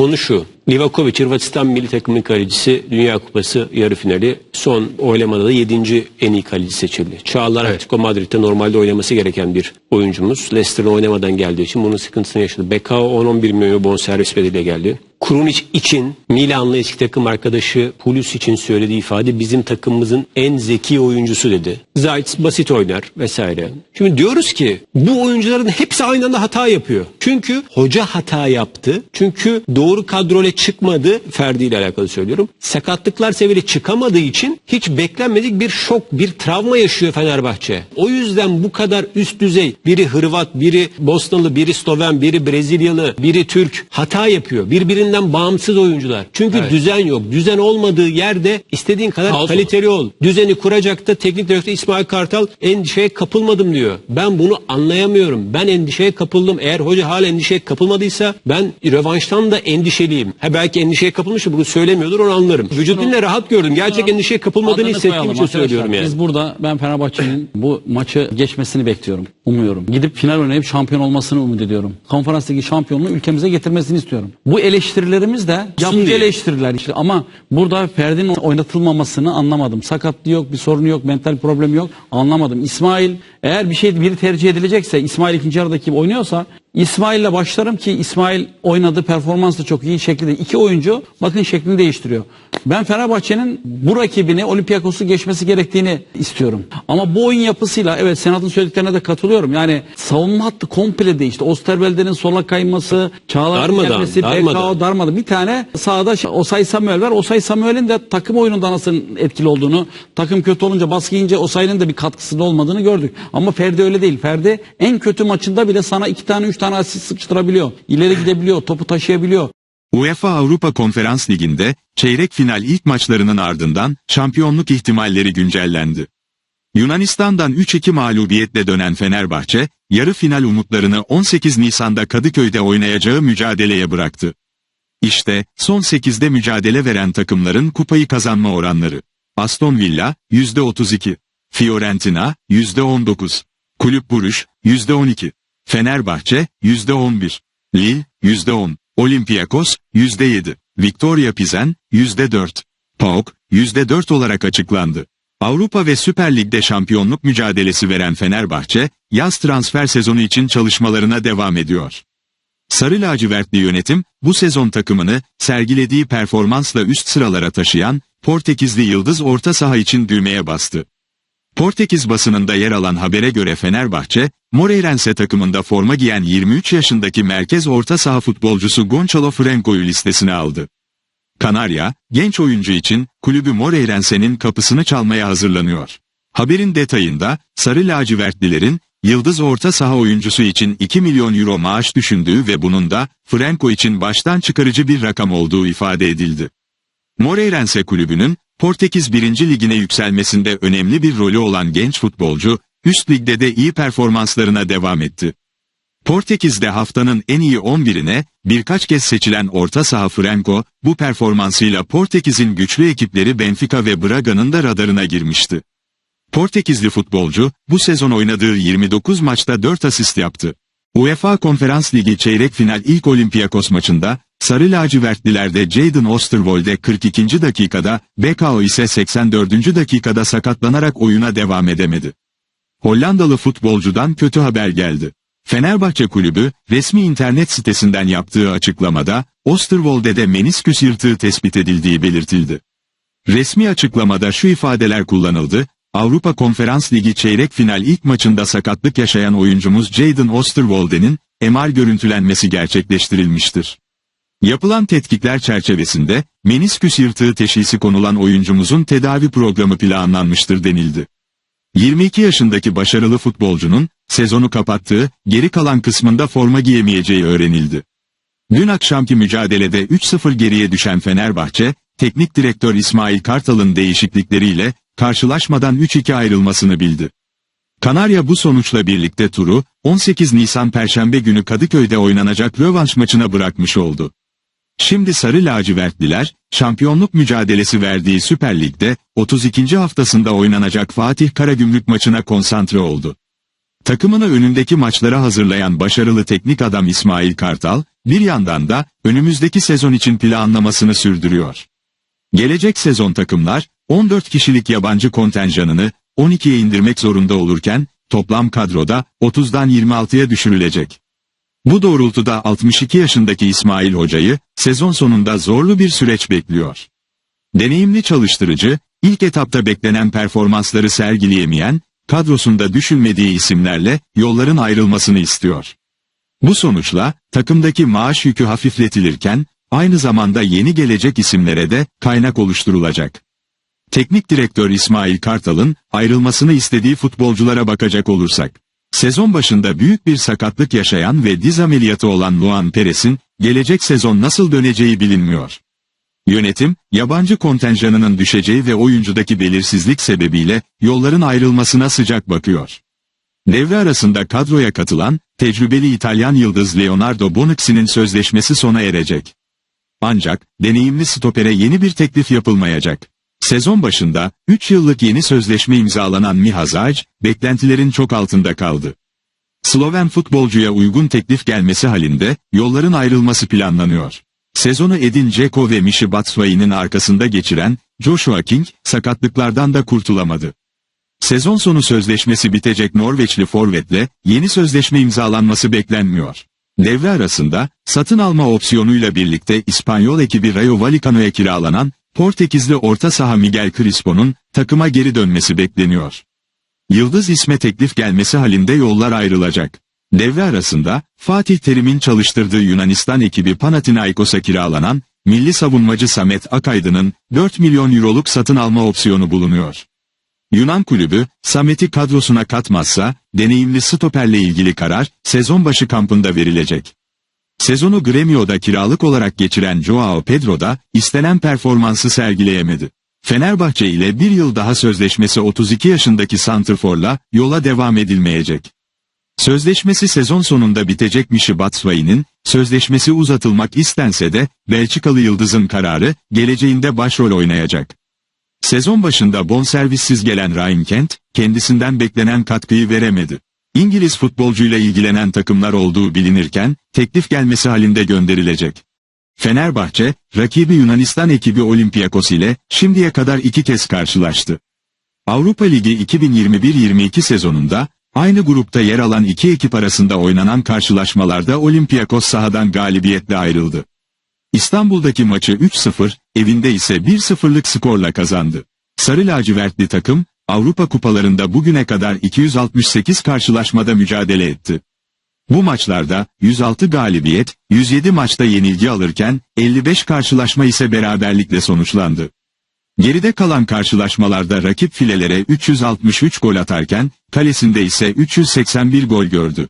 Konu şu. Livakovic, Hırvatistan milli takımının kalecisi Dünya Kupası yarı finali. Son oylamada da 7. en iyi kaleci seçildi. Çağlar Atletico Madrid'de normalde oynaması gereken bir oyuncumuz. Leicester'da oynamadan geldiği için bunun sıkıntısını yaşadı. Bekao 10-11 milyon bonservis bedeliyle geldi. Krunic için Milanlı eski takım arkadaşı Pulisic için söylediği ifade bizim takımımızın en zeki oyuncusu dedi. Zayt basit oynar vesaire. Şimdi diyoruz ki bu oyuncuların hepsi aynı anda hata yapıyor. Çünkü hoca hata yaptı. Çünkü doğru kadrole çıkmadı. Ferdi ile alakalı söylüyorum. Sakatlıklar seviyeli çıkamadığı için hiç beklenmedik bir şok, bir travma yaşıyor Fenerbahçe. O yüzden bu kadar üst düzey biri Hırvat, biri Bosnalı, biri Sloven, biri Brezilyalı, biri Türk hata yapıyor. Birbirinden bağımsız oyuncular. Çünkü Evet. düzen yok. Düzen olmadığı yerde istediğin kadar Kaos kaliteli ol. Düzeni kuracak da teknik direktör İsmail Kartal endişeye kapılmadım diyor. Ben bunu anlayamıyorum. Ben endişeye kapıldım. Eğer hoca hala endişeye kapılmadıysa ben rövanştan da endişeliyim. Ha belki endişeye kapılmıştır bunu söylemiyordur onu anlarım. Vücut diline rahat gördüm. Gerçek endişeye kapılmadığını Adını hissettiğim için söylüyorum yani. Biz burada ben Fenerbahçe'nin bu maçı geçmesini bekliyorum. Umuyorum. Gidip final oynayıp şampiyon olmasını umut ediyorum. Konferans ligi şampiyonluğu ülkemize getirmesini istiyorum. Bu eleştirilerimiz de yapıcı diye. eleştiriler işte ama burada Ferdi'nin oynatılmamasını anlamadım. Sakatlığı yok, bir sorunu yok, mental problemi yok. Anlamadım. İsmail eğer bir şey biri tercih edilecekse İsmail ikinci yarıdaki oynuyorsa İsmail'le başlarım ki İsmail oynadı performans da çok iyi şekilde. iki oyuncu bakın şeklini değiştiriyor. Ben Fenerbahçe'nin bu rakibini Olympiakos'u geçmesi gerektiğini istiyorum. Ama bu oyun yapısıyla evet Senat'ın söylediklerine de katılıyorum. Yani savunma hattı komple değişti. Osterwelde'nin sola kayması, Çağlar'ın Darmadan, gelmesi, darmadan. PKO darmadı. Bir tane sağda Osay Samuel var. Osay Samuel'in de takım oyununda nasıl etkili olduğunu, takım kötü olunca baskı yiyince Osay'ın da bir katkısının olmadığını gördük. Ama Ferdi öyle değil. Ferdi en kötü maçında bile sana iki tane üç tane asist sıkıştırabiliyor. İleri gidebiliyor, topu taşıyabiliyor. UEFA Avrupa Konferans Ligi'nde çeyrek final ilk maçlarının ardından şampiyonluk ihtimalleri güncellendi. Yunanistan'dan 3-2 mağlubiyetle dönen Fenerbahçe, yarı final umutlarını 18 Nisan'da Kadıköy'de oynayacağı mücadeleye bıraktı. İşte son 8'de mücadele veren takımların kupayı kazanma oranları. Aston Villa %32, Fiorentina %19, Kulüp Buruş %12, Fenerbahçe %11, Lille %10, Olympiakos %7, Victoria Pizen %4, PAOK %4 olarak açıklandı. Avrupa ve Süper Lig'de şampiyonluk mücadelesi veren Fenerbahçe, yaz transfer sezonu için çalışmalarına devam ediyor. Sarı lacivertli yönetim, bu sezon takımını, sergilediği performansla üst sıralara taşıyan, Portekizli Yıldız orta saha için düğmeye bastı. Portekiz basınında yer alan habere göre Fenerbahçe, Moreirense takımında forma giyen 23 yaşındaki merkez orta saha futbolcusu Gonçalo Franco'yu listesine aldı. Kanarya, genç oyuncu için kulübü Moreirense'nin kapısını çalmaya hazırlanıyor. Haberin detayında, Sarı lacivertlilerin, Yıldız orta saha oyuncusu için 2 milyon euro maaş düşündüğü ve bunun da Franco için baştan çıkarıcı bir rakam olduğu ifade edildi. Moreirense kulübünün Portekiz 1. Ligine yükselmesinde önemli bir rolü olan genç futbolcu, üst ligde de iyi performanslarına devam etti. Portekiz'de haftanın en iyi 11'ine birkaç kez seçilen orta saha Franco, bu performansıyla Portekiz'in güçlü ekipleri Benfica ve Braga'nın da radarına girmişti. Portekizli futbolcu, bu sezon oynadığı 29 maçta 4 asist yaptı. UEFA Konferans Ligi çeyrek final ilk Olympiakos maçında, Sarı lacivertlilerde Jadon Osterwolde 42. dakikada, Bekao ise 84. dakikada sakatlanarak oyuna devam edemedi. Hollandalı futbolcudan kötü haber geldi. Fenerbahçe kulübü, resmi internet sitesinden yaptığı açıklamada, Osterwolde'de menisküs yırtığı tespit edildiği belirtildi. Resmi açıklamada şu ifadeler kullanıldı, Avrupa Konferans Ligi çeyrek final ilk maçında sakatlık yaşayan oyuncumuz Jadon Osterwolde'nin, MR görüntülenmesi gerçekleştirilmiştir. Yapılan tetkikler çerçevesinde, menisküs yırtığı teşhisi konulan oyuncumuzun tedavi programı planlanmıştır denildi. 22 yaşındaki başarılı futbolcunun, sezonu kapattığı, geri kalan kısmında forma giyemeyeceği öğrenildi. Dün akşamki mücadelede 3-0 geriye düşen Fenerbahçe, teknik direktör İsmail Kartal'ın değişiklikleriyle, karşılaşmadan 3-2 ayrılmasını bildi. Kanarya bu sonuçla birlikte turu, 18 Nisan Perşembe günü Kadıköy'de oynanacak rövanş maçına bırakmış oldu. Şimdi Sarı Lacivertliler, şampiyonluk mücadelesi verdiği Süper Lig'de, 32. haftasında oynanacak Fatih Karagümrük maçına konsantre oldu. Takımını önündeki maçlara hazırlayan başarılı teknik adam İsmail Kartal, bir yandan da önümüzdeki sezon için planlamasını sürdürüyor. Gelecek sezon takımlar 14 kişilik yabancı kontenjanını 12'ye indirmek zorunda olurken toplam kadroda 30'dan 26'ya düşürülecek. Bu doğrultuda 62 yaşındaki İsmail Hoca'yı sezon sonunda zorlu bir süreç bekliyor. Deneyimli çalıştırıcı, ilk etapta beklenen performansları sergileyemeyen, kadrosunda düşünmediği isimlerle yolların ayrılmasını istiyor. Bu sonuçla takımdaki maaş yükü hafifletilirken aynı zamanda yeni gelecek isimlere de kaynak oluşturulacak. Teknik direktör İsmail Kartal'ın ayrılmasını istediği futbolculara bakacak olursak, sezon başında büyük bir sakatlık yaşayan ve diz ameliyatı olan Luan Perez'in gelecek sezon nasıl döneceği bilinmiyor. Yönetim, yabancı kontenjanının düşeceği ve oyuncudaki belirsizlik sebebiyle yolların ayrılmasına sıcak bakıyor. Devre arasında kadroya katılan, tecrübeli İtalyan yıldız Leonardo Bonucci'nin sözleşmesi sona erecek. Ancak, deneyimli stopere yeni bir teklif yapılmayacak. Sezon başında, 3 yıllık yeni sözleşme imzalanan Miha Zaj, beklentilerin çok altında kaldı. Sloven futbolcuya uygun teklif gelmesi halinde, yolların ayrılması planlanıyor. Sezonu Edin Dzeko ve Michi Batshuayi'nin arkasında geçiren, Joshua King, sakatlıklardan da kurtulamadı. Sezon sonu sözleşmesi bitecek Norveçli forvetle yeni sözleşme imzalanması beklenmiyor. Devre arasında satın alma opsiyonuyla birlikte İspanyol ekibi Rayo Vallecano'ya kiralanan Portekizli orta saha Miguel Crispo'nun takıma geri dönmesi bekleniyor. Yıldız isme teklif gelmesi halinde yollar ayrılacak. Devre arasında Fatih Terim'in çalıştırdığı Yunanistan ekibi Panathinaikos'a kiralanan milli savunmacı Samet Akaydın'ın 4 milyon euroluk satın alma opsiyonu bulunuyor. Yunan kulübü, Samet'i kadrosuna katmazsa, deneyimli stoperle ilgili karar, sezon başı kampında verilecek. Sezonu Gremio'da kiralık olarak geçiren Joao Pedro da, istenen performansı sergileyemedi. Fenerbahçe ile bir yıl daha sözleşmesi 32 yaşındaki Santrfor'la yola devam edilmeyecek. Sözleşmesi sezon sonunda bitecek Mişi Batshuayi'nin, sözleşmesi uzatılmak istense de, Belçikalı Yıldız'ın kararı, geleceğinde başrol oynayacak. Sezon başında bonservissiz gelen Ryan Kent, kendisinden beklenen katkıyı veremedi. İngiliz futbolcuyla ilgilenen takımlar olduğu bilinirken, teklif gelmesi halinde gönderilecek. Fenerbahçe, rakibi Yunanistan ekibi Olympiakos ile şimdiye kadar iki kez karşılaştı. Avrupa Ligi 2021-22 sezonunda, aynı grupta yer alan iki ekip arasında oynanan karşılaşmalarda Olympiakos sahadan galibiyetle ayrıldı. İstanbul'daki maçı 3-0, evinde ise 1-0'lık skorla kazandı. Sarı lacivertli takım, Avrupa kupalarında bugüne kadar 268 karşılaşmada mücadele etti. Bu maçlarda 106 galibiyet, 107 maçta yenilgi alırken 55 karşılaşma ise beraberlikle sonuçlandı. Geride kalan karşılaşmalarda rakip filelere 363 gol atarken kalesinde ise 381 gol gördü.